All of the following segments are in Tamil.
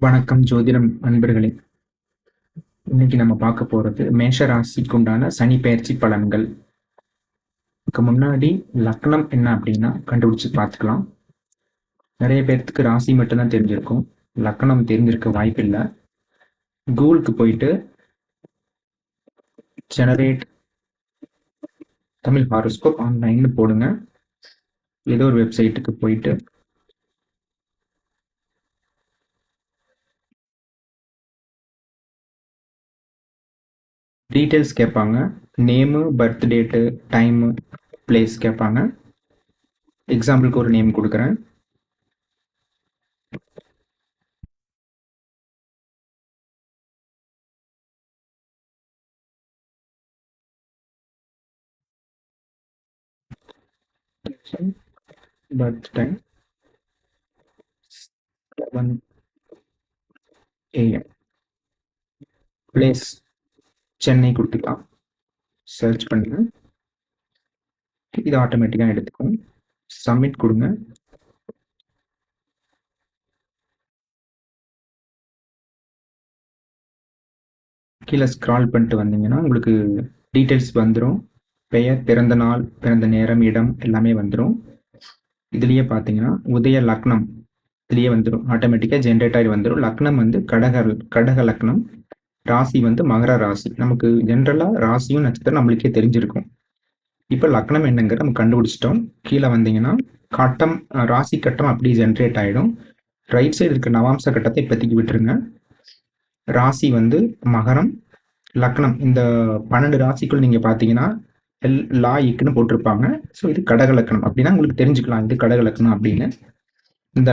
வணக்கம் ஜோதிடம் நண்பர்களே. இன்னைக்கு நம்ம பார்க்க போறது மேஷ ராசிக்கு உண்டான சனி பயிற்சி பலன்கள். இதுக்கு முன்னாடி லக்னம் என்ன அப்படின்னா கண்டுபிடிச்சு பார்த்துக்கலாம். நிறைய பேர்த்துக்கு ராசி மட்டும்தான் தெரிஞ்சிருக்கும். லக்னம் தெரிஞ்சிருக்க வாய்ப்பில்லை. கூகுளுக்கு போயிட்டு ஜெனரேட் தமிழ் ஹாரோஸ்கோப் ஆன்லைன்னு போடுங்க. ஏதோ ஒரு வெப்சைட்டுக்கு போயிட்டு டீட்டெயில்ஸ் கேட்பாங்க name birth date time place கேட்பாங்க எக்ஸாம்பிளுக்கு ஒரு நேம் கொடுக்குறேன் birth time seven AM place Chennai கொடுத்துக்கலாம். சர்ச் பண்ணுங்க. இது ஆட்டோமேட்டிக்காக எடுத்துக்கும் சப்மிட் கொடுங்க. கீழே ஸ்க்ரால் பண்ணிட்டு வந்தீங்கன்னா உங்களுக்கு டீட்டெயில்ஸ் வந்துடும் பெயர் பிறந்த நாள் பிறந்த நேரம் இடம் எல்லாமே வந்துடும் இதுலேயே பார்த்தீங்கன்னா உதய லக்னம் இதுலேயே வந்துடும் ஆட்டோமேட்டிக்காக ஜென்ரேட் ஆகி வந்துடும் லக்னம் வந்து கடக கடக லக்னம். ராசி வந்து மகர ராசி. நமக்கு ஜென்ரலாக ராசியும் நட்சத்திரம் நம்மளுக்கே தெரிஞ்சிருக்கும். இப்போ லக்னம் என்னங்கிற நம்ம கண்டுபிடிச்சிட்டோம். கீழே வந்தீங்கன்னா கட்டம் ராசி கட்டம் அப்படி ஜென்ரேட் ஆகிடும் ரைட் சைடு இருக்க நவாம்ச கட்டத்தை இப்போதைக்கு விட்டுருங்க. ராசி வந்து மகரம் லக்னம். இந்த பன்னெண்டு ராசிக்குள் நீங்கள் பார்த்தீங்கன்னா எல் லா இக்குன்னு போட்டிருப்பாங்க. ஸோ இது கடக லக்னம். அப்படின்னா உங்களுக்கு தெரிஞ்சுக்கலாம் இது கடக லக்னம் அப்படின்னு. இந்த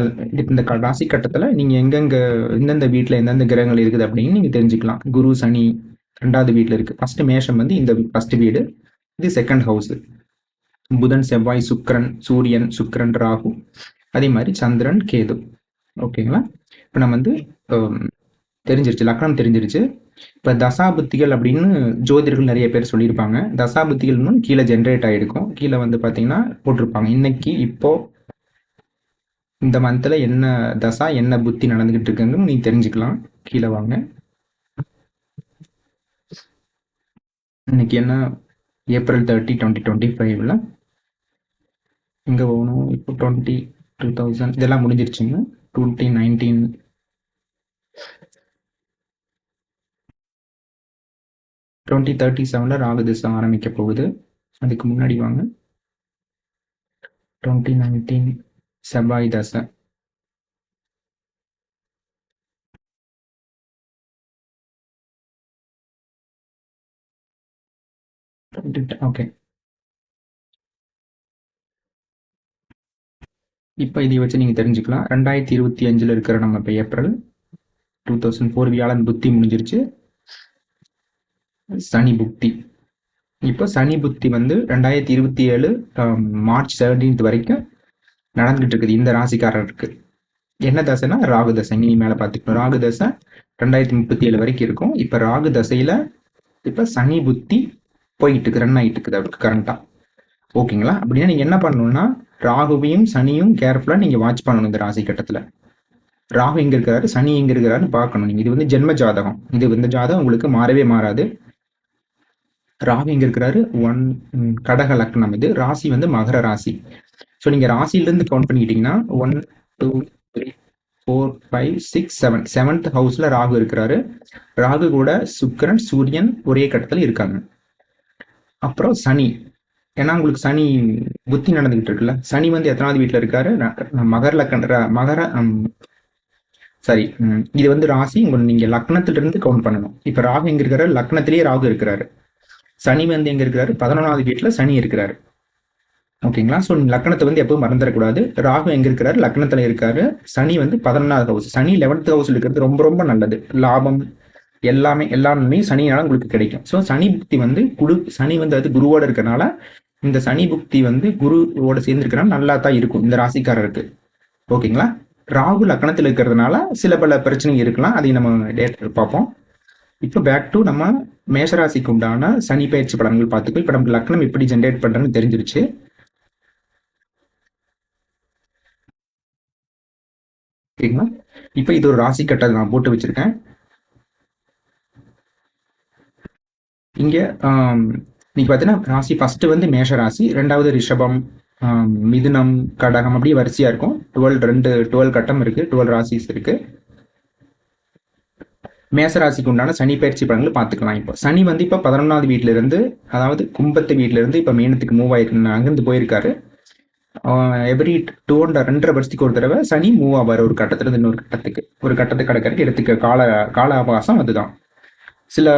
இந்த ராசி கட்டத்தில் நீங்கள் எங்கெங்கே எந்தெந்த வீட்டில் எந்தெந்த கிரகங்கள் இருக்குது அப்படின்னு நீங்கள் தெரிஞ்சுக்கலாம். குரு சனி ரெண்டாவது வீட்டில் இருக்குது ஃபஸ்ட்டு மேஷம் வந்து இந்த ஃபஸ்ட் வீடு. இது செகண்ட் ஹவுஸு புதன் செவ்வாய் சுக்கரன் சூரியன் சுக்கரன் ராகு. அதே மாதிரி சந்திரன் கேது. ஓகேங்களா இப்போ நம்ம வந்து தெரிஞ்சிருச்சு. லக்னம் தெரிஞ்சிருச்சு. இப்போ தசாபுத்திகள் அப்படின்னு ஜோதிடர்கள் நிறைய பேர் சொல்லியிருப்பாங்க. தசாபுத்திகள்னு கீழே ஜென்ரேட் ஆகிருக்கும். கீழே வந்து பார்த்தீங்கன்னா போட்டிருப்பாங்க. இன்னைக்கு இப்போது இந்த மந்தில் என்ன தசா என்ன புத்தி நடந்துகிட்டு இருக்குன்னு நீ தெரிஞ்சுக்கலாம். கீழே வாங்க. இன்னைக்கு என்ன? ஏப்ரல் தேர்ட்டி டுவெண்ட்டி டுவெண்ட்டி ஃபைவ்ல இங்கே போகணும். இப்போ டுவெண்ட்டி டூ தௌசண்ட் இதெல்லாம் முடிஞ்சிருச்சுங்க. டுவெண்ட்டி நைன்டீன் டுவெண்ட்டி தேர்ட்டி செவனில் ராகு திசை ஆரம்பிக்க போகுது. அதுக்கு முன்னாடி வாங்க. டுவெண்ட்டி நைன்டீன் செவ்வாய் தசை ஓகே இப்போ இதை வச்சு நீங்கள் தெரிஞ்சுக்கலாம். ரெண்டாயிரத்தி இருபத்தி அஞ்சில் இருக்கிற நம்ம இப்போ ஏப்ரல் டூ தௌசண்ட் ஃபோர் வியாழன் புத்தி முடிஞ்சிருச்சு. சனி புக்தி இப்போ சனி புத்தி வந்து ரெண்டாயிரத்தி இருபத்தி ஏழு மார்ச் செவன்டீன்த் வரைக்கும் நடந்துகிட்டு இருக்குது. இந்த ராசிக்காரருக்கு என்ன தசைனா ராகு தசை. இனி மேலே பார்த்துக்கணும். ராகு தசை ரெண்டாயிரத்தி முப்பத்தி ஏழு வரைக்கும் இருக்கும். இப்போ ராகு தசையில இப்போ சனி புத்தி போயிட்டு இருக்கு. ரன் ஆகிட்டு இருக்குது அவருக்கு கரண்டா ஓகேங்களா? அப்படின்னா நீங்கள் என்ன பண்ணணும்னா ராகுவையும் சனியும் கேர்ஃபுல்லாக நீங்கள் வாட்ச் பண்ணணும் இந்த ராசி கட்டத்தில். ராகு எங்கே இருக்கிறாரு? சனி எங்கே இருக்கிறாருன்னு பார்க்கணும். நீங்கள் இது வந்து ஜென்ம ஜாதகம். இது வந்து ஜாதகம் உங்களுக்கு மாறவே மாறாது. ராகு எங்கே இருக்கிறாரு? ஒன் கடக லக்னம். இது ராசி வந்து மகர ராசி. ஸோ நீங்கள் ராசியிலேருந்து count பண்ணிக்கிட்டீங்கன்னா one two three four five six seven seventh ஹவுஸில் ராகு இருக்கிறாரு. ராகு கூட சுக்கரன் சூரியன் ஒரே கட்டத்தில் இருக்காங்க. அப்புறம் சனி. ஏன்னா உங்களுக்கு சனி புத்தி நடந்துகிட்டு இருக்குல்ல. சனி வந்து எத்தனாவது வீட்டில் இருக்காரு? மகர லக்கண மகர சாரி இது வந்து ராசி. உங்களுக்கு நீங்கள் லக்னத்திலிருந்து கவுண்ட் பண்ணணும். இப்போ ராகு எங்கே இருக்கிறாரு லக்னத்திலேயே ராகு இருக்கிறாரு. சனி வந்து எங்கே இருக்கிறாரு? பதினொன்றாவது வீட்டில் சனி இருக்கிறாரு. ஓகேங்களா? ஸோ லக்னத்தை வந்து எப்பவும் மறந்துடக்கூடாது. ராகு எங்க இருக்கிறாரு? லக்னத்துல இருக்காரு. சனி வந்து பதினொன்றாவது ஹவுஸ் சனி லெவன்த் ஹவுஸ்ல இருக்கிறது ரொம்ப ரொம்ப நல்லது. லாபம் எல்லாமே எல்லா நன்மையும் சனியால உங்களுக்கு கிடைக்கும். ஸோ சனி புக்தி வந்து குழு சனி வந்து அது குருவோட இருக்கிறனால இந்த சனி புக்தி வந்து குருவோட சேர்ந்துருக்கனால நல்லா தான் இருக்கும் இந்த ராசிக்காரருக்கு. ஓகேங்களா? ராகு லக்கணத்தில் இருக்கிறதுனால சில பல பிரச்சனைகள் இருக்கலாம். அதை நம்ம டேட் பார்ப்போம். இப்போ பேக் டு நம்ம மேஷராசிக்கு உண்டான சனி பயிற்சி படங்கள் பார்த்துக்கோ இப்போ நமக்கு லக்னம் எப்படி ஜென்ரேட் பண்ணுறேன்னு தெரிஞ்சிருச்சு. ஓகேங்களா? இப்போ இது ஒரு ராசி கட்டை நான் போட்டு வச்சிருக்கேன். இங்கே இன்னைக்கு பார்த்தீங்கன்னா ராசி ஃபஸ்ட்டு வந்து மேஷ ராசி ரெண்டாவது ரிஷபம் மிதுனம் கடகம் அப்படியே வரிசையாக இருக்கும். டுவெல் ரெண்டு டுவெல் கட்டம் இருக்குது டுவெல் ராசிஸ் இருக்குது மேசராசிக்கு உண்டான சனி பயிற்சி பலன்களை பார்த்துக்கலாம் இப்போ. சனி வந்து இப்போ பதினொன்றாவது வீட்டிலேருந்து அதாவது கும்பத்து வீட்டிலேருந்து இப்போ மீனத்துக்கு மூவ் ஆயிருக்கு. அங்கேருந்து போயிருக்காரு. எவ்ரி டூ அண்ட் ரெண்டரை வருஷத்துக்கு ஒரு தடவை சனி மூவ் ஆவார் ஒரு கட்டத்துல இன்னொரு கட்டத்துக்கு. ஒரு கட்டத்துக்கு கடற்கரைக்கு எடுத்துக்க கால கால அவகாசம் அதுதான். சில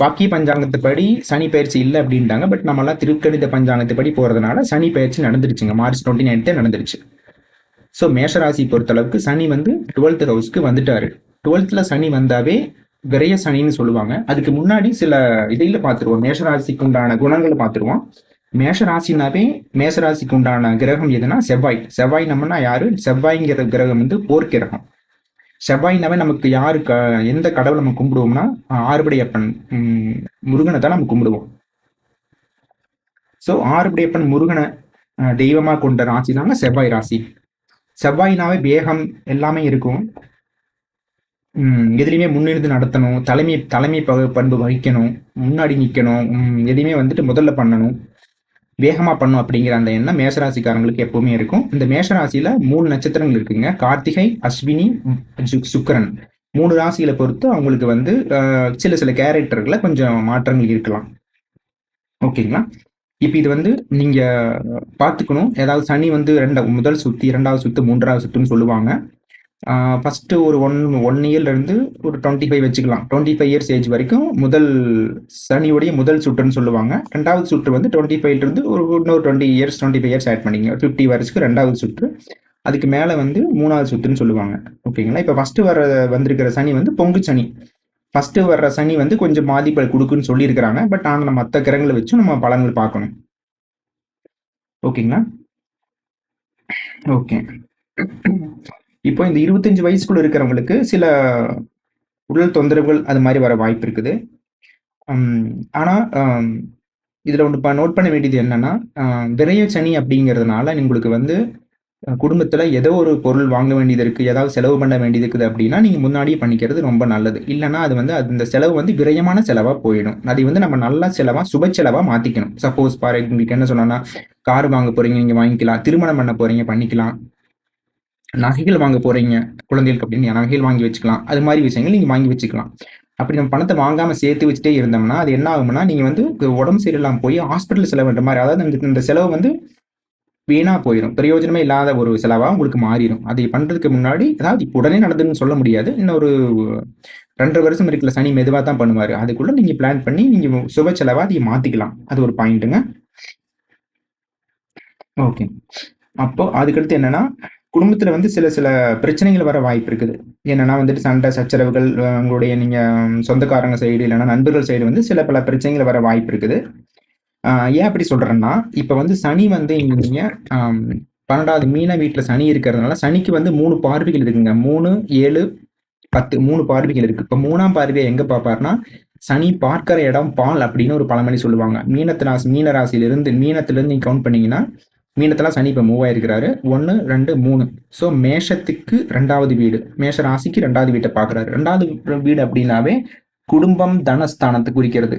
வாக்கிய பஞ்சாங்கத்துப்படி சனி பயிற்சி இல்லை அப்படின்ட்டாங்க பட் நம்மளாம் திருக்கணித பஞ்சாங்கத்துப்படி போறதுனால சனி பயிற்சி நடந்துருச்சுங்க. மார்ச் டுவெண்ட்டி நைன்த்தே நடந்துருச்சு. ஸோ மேஷராசி பொறுத்தளவுக்கு சனி வந்து டுவெல்த் ஹவுஸ்க்கு வந்துட்டாரு. டுவெல்த்ல சனி வந்தாவே விரைய சனின்னு சொல்லுவாங்க. அதுக்கு முன்னாடி சில இதில் பார்த்துருவோம். மேஷராசிக்கு உண்டான குணங்களை பார்த்துருவோம். மேஷராசினாவே மேஷராசிக்கு உண்டான கிரகம் எதுனா செவ்வாய். செவ்வாய் நம்மனா யாரு? செவ்வாய்ங்கிற கிரகம் வந்து போர்க்கிரகம் செவ்வாய்னாவே நமக்கு யாரு க எந்த கடவுளை நம்ம கும்பிடுவோம்னா ஆறுபடையப்பன் முருகனை தான் நம்ம கும்பிடுவோம். ஸோ ஆறுபடையப்பன் முருகனை தெய்வமாக கொண்ட ராசி தாங்க செவ்வாய் ராசி. செவ்வாய்னாவே வேகம் எல்லாமே இருக்கும். எதுலையுமே முன்னிருந்து நடத்தணும். தலைமை தலைமை பண்பு வகிக்கணும். முன்னாடி நிற்கணும் எதையுமே வந்துட்டு முதல்ல பண்ணணும். வேகமாக பண்ணும் அப்படிங்கிற அந்த எண்ணம் மேஷராசிக்காரங்களுக்கு எப்பவுமே இருக்கும். இந்த மேஷராசியில் மூணு நட்சத்திரங்கள் இருக்குங்க. கார்த்திகை அஸ்வினி சுக்கரன். மூணு ராசிகளை பொறுத்து அவங்களுக்கு வந்து சில சில கேரக்டர்களை கொஞ்சம் மாற்றங்கள் இருக்கலாம். ஓகேங்களா? இப்போ இது வந்து நீங்கள் பார்த்துக்கணும். ஏதாவது சனி வந்து ரெண்ட முதல் சுற்றி இரண்டாவது சுற்று மூன்றாவது சுற்றுன்னு சொல்லுவாங்க. ஃபஸ்ட்டு ஒரு ஒன் ஒன் இயர்லேருந்து ஒரு டுவெண்ட்டி ஃபைவ் வச்சுக்கலாம். டுவெண்ட்டி ஃபைவ் இயர்ஸ் ஏஜ் வரைக்கும் முதல் சனியுடைய முதல் சுற்றுன்னு சொல்லுவாங்க. ரெண்டாவது சுற்று வந்து டுவெண்ட்டி ஃபைவ்லேருந்து ஒரு இன்னொரு twenty years twenty five years add பண்ணிங்க ஃபிஃப்டி வரைக்கும் ரெண்டாவது சுற்று. அதுக்கு மேலே வந்து மூணாவது சுற்றுன்னு சொல்லுவாங்க. ஓகேங்களா? இப்போ ஃபஸ்ட்டு வர வந்திருக்கிற சனி வந்து பொங்கு சனி. ஃபஸ்ட்டு வர்ற சனி வந்து கொஞ்சம் பாதிப்பை கொடுக்குன்னு சொல்லியிருக்கிறாங்க. பட் ஆனால் நம்ம மற்ற கிரகங்களை வச்சும் நம்ம பலன்கள் பார்க்கணும். ஓகேங்களா? ஓகே. இப்போ இந்த இருபத்தஞ்சு வயசுக்குள்ள இருக்கிறவங்களுக்கு சில உடல் தொந்தரவுகள் அது மாதிரி வர வாய்ப்பு இருக்குது. ஆனால் இதில் ஒன்று நோட் பண்ண வேண்டியது என்னன்னா விரைய சனி அப்படிங்கிறதுனால உங்களுக்கு வந்து குடும்பத்தில் ஏதோ ஒரு பொருள் வாங்க வேண்டியது இருக்குது ஏதாவது செலவு பண்ண வேண்டியது இருக்குது அப்படின்னா நீங்கள் முன்னாடியே பண்ணிக்கிறது ரொம்ப நல்லது. இல்லைனா அது வந்து அந்த செலவு வந்து விரயமான செலவாக போயிடும். அதை வந்து நம்ம நல்லா செலவாக சுப செலவாக மாற்றிக்கணும் சப்போஸ் பாரு உங்களுக்கு என்ன சொன்னோன்னா கார் வாங்க போகிறீங்க நீங்கள் வாங்கிக்கலாம். திருமணம் பண்ண போகிறீங்க பண்ணிக்கலாம். நகைகள் வாங்க போறீங்க குழந்தைகளுக்கு அப்படின்னு நகைகள் வாங்கி வச்சுக்கலாம். அது மாதிரி விஷயங்கள் நீங்க வாங்கி வச்சுக்கலாம். அப்படி நம்ம பணத்தை வாங்காம சேர்த்து வச்சுட்டே இருந்தோம்னா அது என்ன ஆகும்னா நீங்க வந்து உடம்பு சரியில்லாம போய் ஹாஸ்பிட்டல் செலவுன்ற மாதிரி அதாவது இந்த செலவு வந்து வீணா போயிடும் பிரயோஜனமே இல்லாத ஒரு செலவா உங்களுக்கு மாறிடும் அதை பண்றதுக்கு முன்னாடி அதாவது இப்போ உடனே நடந்துன்னு சொல்ல முடியாது. இன்னொரு ரெண்டரை வருஷம் இருக்கிற சனி மெதுவாக தான் பண்ணுவார். அதுக்குள்ள நீங்க பிளான் பண்ணி நீங்க சுப செலவா அதை மாத்திக்கலாம். அது ஒரு பாயிண்ட்டுங்க ஓகே அப்போ அதுக்கடுத்து என்னன்னா குடும்பத்துல வந்து சில சில பிரச்சனைகள் வர வாய்ப்பு இருக்குது என்னன்னா வந்துட்டு சண்டை சச்சரவுகள் உங்களுடைய நீங்க சொந்தக்காரங்க சைடு இல்லைன்னா நண்பர்கள் சைடு வந்து சில பல பிரச்சனைகள் வர வாய்ப்பு இருக்குது ஏன் அப்படி சொல்றேன்னா இப்ப வந்து சனி வந்து நீங்கள் நீங்க பன்னெண்டாவது மீன வீட்டுல சனி இருக்கிறதுனால சனிக்கு வந்து மூணு பார்வைகள் இருக்குங்க. மூணு ஏழு பத்து மூணு பார்வைகள் இருக்கு. இப்ப மூணாம் பார்வையை எங்க பாப்பாருன்னா சனி பார்க்கிற இடம் பால் அப்படின்னு ஒரு பழமொழி சொல்லுவாங்க. மீனத்து ராசி மீன ராசியிலிருந்து மீனத்திலிருந்து நீங்க கவுண்ட் பண்ணீங்கன்னா மீனத்தில் சனி இப்போ மூவ் ஆயிருக்கிறாரு. ஒன்று ரெண்டு மூணு. ஸோ மேஷத்துக்கு ரெண்டாவது வீடு. மேஷ ராசிக்கு ரெண்டாவது வீட்டை பார்க்குறாரு. ரெண்டாவது வீடு அப்படின்னாவே குடும்பம் தனஸ்தானத்தை குறிக்கிறது.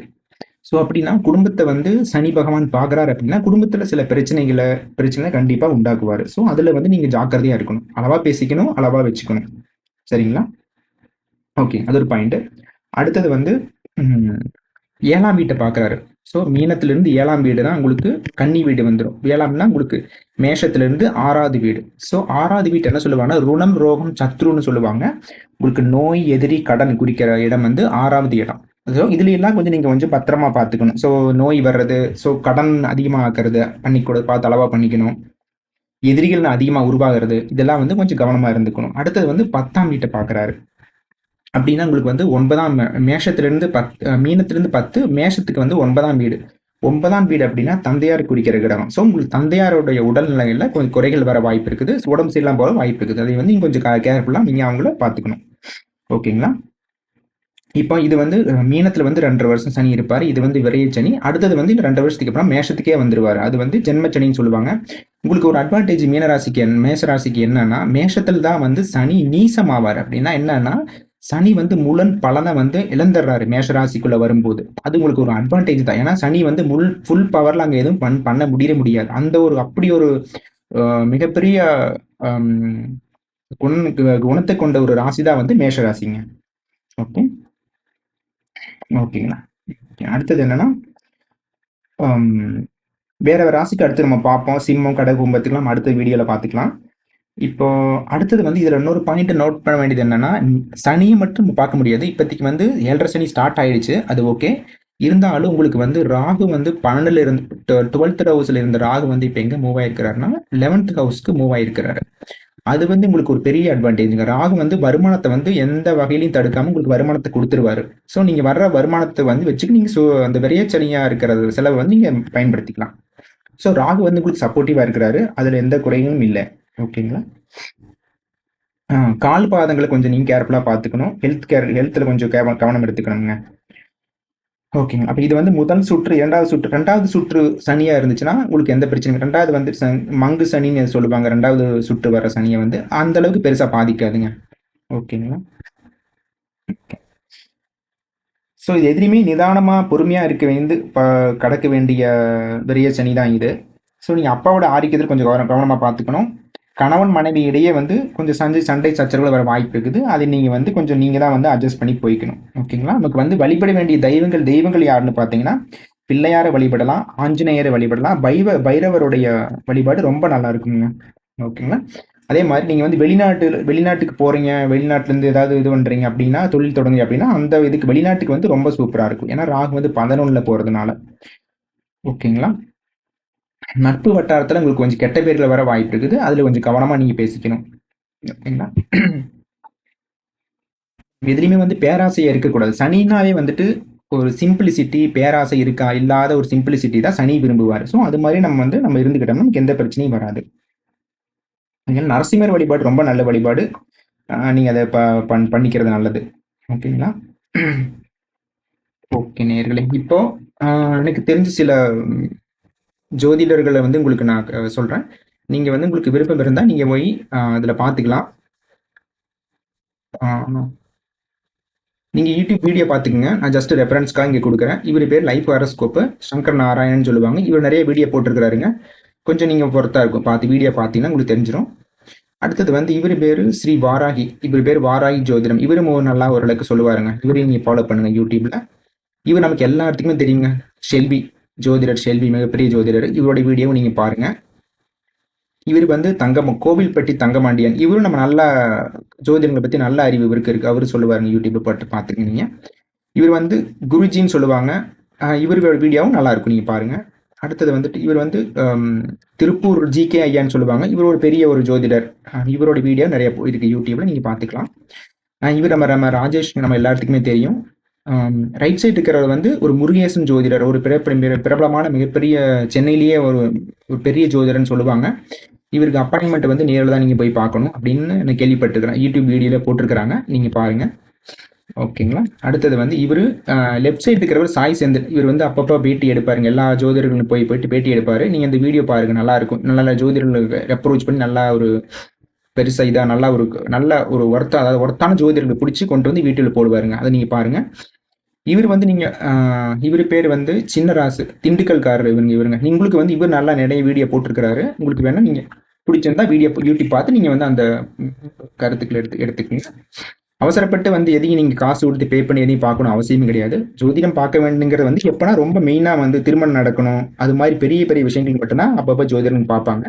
ஸோ அப்படின்னா குடும்பத்தை வந்து சனி பகவான் பார்க்குறாரு அப்படின்னா குடும்பத்தில் சில பிரச்சனைகளை பிரச்சனை கண்டிப்பாக உண்டாக்குவார். ஸோ அதில் வந்து நீங்கள் ஜாக்கிரதையாக இருக்கணும். அளவாக பேசிக்கணும் அளவாக வச்சுக்கணும். சரிங்களா? ஓகே அது ஒரு பாயிண்ட்டு அடுத்தது வந்து ஏழாம் வீட்டை பார்க்குறாரு. ஸோ மீனத்திலிருந்து ஏழாம் வீடு தான் உங்களுக்கு கன்னி வீடு வந்துடும் ஏழாம்னா உங்களுக்கு மேஷத்திலிருந்து ஆறாவது வீடு. ஸோ ஆறாவது வீட்டு என்ன சொல்லுவாங்கன்னா ருணம் ரோகம் சத்ருன்னு சொல்லுவாங்க. உங்களுக்கு நோய் எதிரி கடன் குறிக்கிற இடம் வந்து ஆறாவது இடம். ஸோ இதுல எல்லாம் கொஞ்சம் நீங்கள் கொஞ்சம் பத்திரமா பார்த்துக்கணும். ஸோ நோய் வர்றது ஸோ கடன் அதிகமாக ஆக்குறது பண்ணி கொடு பார்த்து அளவாக பண்ணிக்கணும். எதிரிகள் அதிகமாக உருவாகிறது இதெல்லாம் வந்து கொஞ்சம் கவனமாக இருந்துக்கணும். அடுத்தது வந்து பத்தாம் வீட்டை பார்க்குறாரு. அப்படின்னா உங்களுக்கு வந்து ஒன்பதாம் மேஷத்திலிருந்து பத் மீனத்திலிருந்து பத்து மேஷத்துக்கு வந்து ஒன்பதாம் வீடு. ஒன்பதாம் வீடு அப்படின்னா தந்தையார் குறிக்கிற கிரகம். ஸோ உங்களுக்கு தந்தையாருடைய உடல்நிலையில் கொஞ்சம் குறைகள் வர வாய்ப்பு இருக்குது. உடம்பு சரியில்லாம போக வாய்ப்பு இருக்குது. அதை வந்து கொஞ்சம் கேர்ஃபுல்லாக நீங்கள் அவங்கள பார்த்துக்கணும். ஓகேங்களா? இப்போ இது வந்து மீனத்துல வந்து ரெண்டரை வருஷம் சனி இருப்பார். இது வந்து விரைய சனி. அடுத்தது வந்து இந்த ரெண்டு வருஷத்துக்கு அப்புறம் மேஷத்துக்கே வந்துருவார். அது வந்து ஜென்மச்சனின்னு சொல்லுவாங்க. உங்களுக்கு ஒரு அட்வான்டேஜ் மீனராசிக்கு என் மேஷராசிக்கு என்னன்னா மேஷத்தில் தான் வந்து சனி நீசமாவார். அப்படின்னா என்னன்னா சனி வந்து முழன் பலனை வந்து இழந்துடுறாரு மேஷராசிக்குள்ள வரும்போது. அது உங்களுக்கு ஒரு அட்வான்டேஜ் தான். ஏன்னா சனி வந்து முள் ஃபுல் பவர்ல அங்கே எதுவும் பண் பண்ண முடிய முடியாது. அந்த ஒரு அப்படி ஒரு மிகப்பெரிய குண குணத்தை கொண்ட ஒரு ராசி தான் வந்து மேஷராசிங்க. ஓகே? ஓகேங்களா? அடுத்தது என்னன்னா வேற ராசிக்கு அடுத்து நம்ம பார்ப்போம். சிம்மம் கடை கும்பத்துக்கெல்லாம் அடுத்த வீடியோவில் பார்த்துக்கலாம். இப்போ அடுத்தது வந்து இதில் இன்னொரு பாயிண்ட் நோட் பண்ண வேண்டியது என்னன்னா சனியை மட்டும் பார்க்க முடியாது. இப்போதைக்கு வந்து ஏழரை சனி ஸ்டார்ட் ஆயிடுச்சு. அது ஓகே இருந்தாலும் உங்களுக்கு வந்து ராகு வந்து பன்னெண்டுல இருந்து டுவெல்த் ஹவுஸ்ல இருந்த ராகு வந்து இப்போ எங்க மூவ் ஆயிருக்கிறாருன்னா லெவன்த் ஹவுஸ்க்கு மூவ் ஆயிருக்கிறாரு. அது வந்து உங்களுக்கு ஒரு பெரிய அட்வான்டேஜுங்க ராகு வந்து வருமானத்தை வந்து எந்த வகையிலையும் தடுக்காம உங்களுக்கு வருமானத்தை கொடுத்துருவாரு. ஸோ நீங்க வர்ற வருமானத்தை வந்து வச்சுக்கு நீங்க அந்த விரையச்சனியா இருக்கிற செலவை வந்து நீங்க பயன்படுத்திக்கலாம். ஸோ ராகு வந்து உங்களுக்கு சப்போர்ட்டிவா இருக்கிறாரு. அதுல எந்த குறையும் இல்லை. ஓகேங்களா? கால் பாதங்களை கொஞ்சம் நீங்கள் கேர்ஃபுல்லாக பார்த்துக்கணும். ஹெல்த் கேர் ஹெல்த்தில் கொஞ்சம் கவனம் எடுத்துக்கணுங்க. ஓகேங்க அப்போ இது வந்து முதல் சுற்று இரண்டாவது சுற்று ரெண்டாவது சுற்று சனியாக இருந்துச்சுன்னா உங்களுக்கு எந்த பிரச்சனையும் ரெண்டாவது வந்து மங்கு சனின்னு சொல்லுவாங்க. ரெண்டாவது சுற்று வர சனியை வந்து அந்த அளவுக்கு பெருசாக பாதிக்காதுங்க. ஓகேங்களா? ஸோ இது எதிரியுமே நிதானமாக பொறுமையாக இருக்க வேண்டு கடக்க வேண்டிய பெரிய சனி தான் இது. ஸோ நீங்கள் அப்பாவோட ஆரோக்கியத்தில் கொஞ்சம் கவனம் கவனமாக பார்த்துக்கணும். கணவன் மனைவி இடையே வந்து கொஞ்சம் சண்டை சண்டை சச்சரவுகள் வர வாய்ப்பு இருக்குது. அதை நீங்கள் வந்து கொஞ்சம் நீங்கள் தான் வந்து அட்ஜஸ்ட் பண்ணி போய்க்கணும். ஓகேங்களா? நமக்கு வந்து வழிபட வேண்டிய தெய்வங்கள் தெய்வங்கள் யாருன்னு பார்த்தீங்கன்னா பிள்ளையாரை வழிபடலாம் ஆஞ்சநேயரை வழிபடலாம். பைவ பைரவருடைய வழிபாடு ரொம்ப நல்லா இருக்குங்க. ஓகேங்களா? அதே மாதிரி நீங்கள் வந்து வெளிநாட்டு வெளிநாட்டுக்கு போகிறீங்க வெளிநாட்டிலேருந்து ஏதாவது இது பண்ணுறீங்க அப்படின்னா தொழில் தொடங்குங்க அப்படின்னா அந்த இதுக்கு வெளிநாட்டுக்கு வந்து ரொம்ப சூப்பராக இருக்கும். ஏன்னா ராகு வந்து பதினொன்றில் போகிறதுனால ஓகேங்களா? நட்பு வட்டாரத்தில் உங்களுக்கு கொஞ்சம் கெட்ட பேரில் வர வாய்ப்பு இருக்குது. அதில் கொஞ்சம் கவனமாக நீங்கள் பேசிக்கணும். ஓகேங்களா? எதுலையுமே வந்து பேராசையாக இருக்கக்கூடாது. சனினாவே வந்துட்டு ஒரு சிம்பிளிசிட்டி பேராசை இருக்கா இல்லாத ஒரு சிம்பிளிசிட்டி தான் சனி விரும்புவார். ஸோ அது மாதிரி நம்ம வந்து நம்ம இருந்துக்கிட்டோம்னா நமக்கு எந்த பிரச்சனையும் வராது. நரசிம்மர் வழிபாடு ரொம்ப நல்ல வழிபாடு. நீங்கள் அதை ப பண்ணிக்கிறது நல்லது. ஓகேங்களா? ஓகே நேர்களே. இப்போ எனக்கு தெரிஞ்ச சில ஜோதிடர்களை வந்து உங்களுக்கு நான் சொல்கிறேன் நீங்கள் வந்து உங்களுக்கு விருப்பம் இருந்தால் நீங்கள் போய் அதில் பார்த்துக்கலாம். நீங்கள் யூடியூப் வீடியோ பார்த்துக்குங்க. நான் ஜஸ்ட் ரெஃபரன்ஸ்க்காக இங்கே கொடுக்குறேன். இவர் பேர் லைஃப் ஹாரஸ்கோப்பு சங்கர் நாராயணன் சொல்லுவாங்க. இவர் நிறைய வீடியோ போட்டிருக்கிறாருங்க. கொஞ்சம் நீங்கள் பொறுத்தா இருக்கும். பார்த்து வீடியோ பார்த்தீங்கன்னா உங்களுக்கு தெரிஞ்சிடும் அடுத்தது வந்து இவர் பேர் ஸ்ரீ வாராகி. இவர் பேர் வாராகி ஜோதிடம். இவரும் நல்லா ஓரளவுக்கு சொல்லுவாருங்க. இவரையும் நீங்கள் ஃபாலோ பண்ணுங்கள் யூடியூப்பில் இவர் நமக்கு எல்லா இடத்துக்குமே தெரியுங்க. ஷெல்வி ஜோதிடர் செல்வி மிகப்பெரிய ஜோதிடர். இவருடைய வீடியோவும் நீங்கள் பாருங்கள் இவர் வந்து தங்கம் கோவில்பட்டி தங்கமாண்டியன். இவரும் நம்ம நல்லா ஜோதிடங்களை பற்றி நல்ல அறிவு இவருக்கு இருக்குது அவர் சொல்லுவாருங்க யூடியூப்பை போட்டு பார்த்துருக்கீங்க இவர் வந்து குருஜின்னு சொல்லுவாங்க. இவரோட வீடியோவும் நல்லாயிருக்கும் நீங்கள் பாருங்கள் அடுத்தது வந்துட்டு இவர் வந்து திருப்பூர் ஜி கே ஐயான்னு சொல்லுவாங்க. இவர் ஒரு பெரிய ஒரு ஜோதிடர். இவரோட வீடியோ நிறைய இருக்குது யூடியூப்பில் நீங்கள் பார்த்துக்கலாம். இவர் நம்ம நம்ம ராஜேஷ் நம்ம எல்லாத்துக்குமே தெரியும். ரைட் சைடு இருக்கிறவர் வந்து ஒரு முருகேசன் ஜோதிடர் ஒரு பிரபலமான மிகப்பெரிய சென்னையிலேயே ஒரு ஒரு பெரிய ஜோதிடர்னு சொல்லுவாங்க. இவருக்கு அப்பாயின்மெண்ட் வந்து நேரில் தான் நீங்கள் போய் பார்க்கணும் அப்படின்னு நான் கேள்விப்பட்டிருக்கிறேன். யூடியூப் வீடியோவில் போட்டிருக்கிறாங்க. நீங்கள் பாருங்கள் ஓகேங்களா? அடுத்தது வந்து இவர் லெஃப்ட் சைடு இருக்கிறவர் சாய் செந்தில். இவர் வந்து அப்பப்போ பேட்டி எடுப்பாருங்க. எல்லா ஜோதிடர்களும் போய் போயிட்டு பேட்டி எடுப்பார். நீங்கள் இந்த வீடியோ பாருங்கள் நல்லா இருக்கும். நல்ல ஜோதிடர்களுக்கு அப்ரோச் பண்ணி நல்லா ஒரு பெருசாக இதாக நல்லா ஒரு நல்ல ஒரு ஒர்த்தா அதாவது ஒர்த்தான ஜோதிடர்களை பிடிச்சி கொண்டு வந்து வீட்டில் போடுவாருங்க. அதை நீங்கள் பாருங்கள் இவர் வந்து நீங்கள் இவர் பேர் வந்து சின்னராசு திண்டுக்கல்காரர் இவங்க இவருங்க. உங்களுக்கு வந்து இவர் நல்லா நிறைய வீடியோ போட்டிருக்கிறாரு. உங்களுக்கு வேணால் நீங்கள் பிடிச்சிருந்தா வீடியோ யூடியூப் பார்த்து நீங்கள் வந்து அந்த கருத்துக்களை எடுத்து எடுத்துக்கீங்க. அவசரப்பட்டு வந்து எதையும் நீங்கள் காசு கொடுத்து பே பண்ணி எதையும் பார்க்கணும் அவசியமும் கிடையாது. ஜோதிடம் பார்க்க வேண்டுங்கிறது வந்து எப்போனா ரொம்ப மெயினாக வந்து திருமணம் நடக்கணும். அது மாதிரி பெரிய பெரிய விஷயங்கள் மட்டும்தான் அப்பப்போ ஜோதிடம் பார்ப்பாங்க.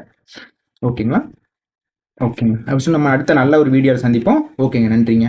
ஓகேங்களா? ஓகேங்க. அப்படி நம்ம அடுத்த நல்ல ஒரு வீடியோவில் சந்திப்போம். ஓகேங்க. நன்றிங்க.